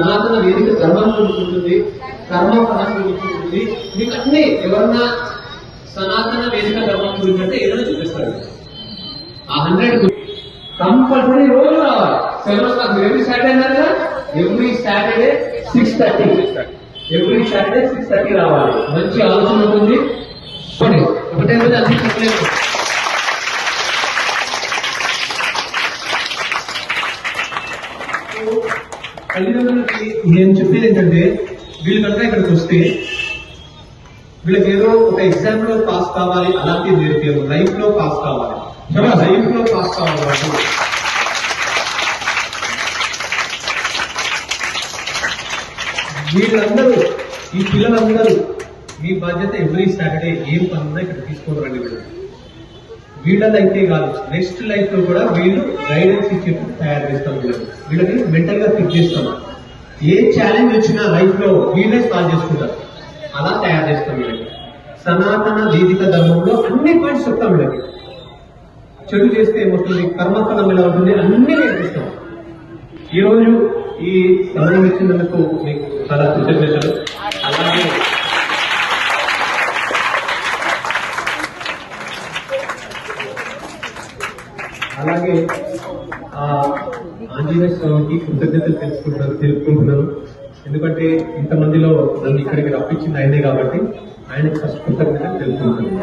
సనాతన వేదిక ధర్మం గురించి ఉంటుంది కర్మ ఫలం గురించి ఉంటుంది మీకు అన్ని ఎవరన్నా సనాతన వేదిక ధర్మం గురించి అంటే ఏదైనా చూపిస్తారు. ఆ హండ్రెడ్ కంపల్సరీ రోజు రావాలి. సెవెన్ ఓ ఎవ్రీ సాటర్డే అన్నారు కదా? Every Saturday six thirty. Every Saturday six thirty రావాలి. మంచి ఆలోచన ఉంటుంది. ఒకటే రోజు అన్ని చెప్పలేదు. తల్లిదండ్రులకి నేను చెప్పేది ఏంటంటే వీళ్ళు కనుక ఇక్కడికి వస్తే వీళ్ళకి ఏదో ఒక ఎగ్జామ్లో పాస్ కావాలి అలాంటివి నేర్పారు లైఫ్లో పాస్ కావాలి లైఫ్లో పాస్ కావాలి వాళ్ళు. వీళ్ళందరూ ఈ పిల్లలందరూ మీ బాధ్యత ఎవ్రీ సాటర్డే ఏం పనున్నా ఇక్కడ తీసుకొని రండి వీళ్ళు వీళ్ళదైతే కాదు. నెక్స్ట్ లైఫ్లో కూడా వీళ్ళు గైడెన్స్ ఇచ్చి తయారు చేస్తాం వీళ్ళకి వీళ్ళని మెంటల్గా ఫిట్ చేస్తాం. ఏ ఛాలెంజ్ వచ్చినా లైఫ్లో వీళ్ళే సాల్వ్ చేసుకుంటారు. అలా తయారు చేస్తాం వీళ్ళకి సనాతన వేదిక ధర్మంలో అన్ని పాయింట్స్ చెప్తాం వీళ్ళకి. చెడు చేస్తే ఏమవుతుంది కర్మఫలం ఎలా ఉంటుంది అన్ని నేర్పిస్తాం ఈ రోజు ఈ సమయం ఇచ్చినందుకు మీకు చాలా కృతజ్ఞతలు. అలాగే అలాగే ఆంజనేయ స్వామికి కృతజ్ఞతలు తెలుసుకుంటున్నాను తెలుపుకుంటున్నాను ఎందుకంటే ఇంతమందిలో నన్ను ఇక్కడికి రప్పించింది ఆయనే కాబట్టి ఆయనకి ఫస్ట్ కృతజ్ఞతలు తెలుపుకుంటున్నాను.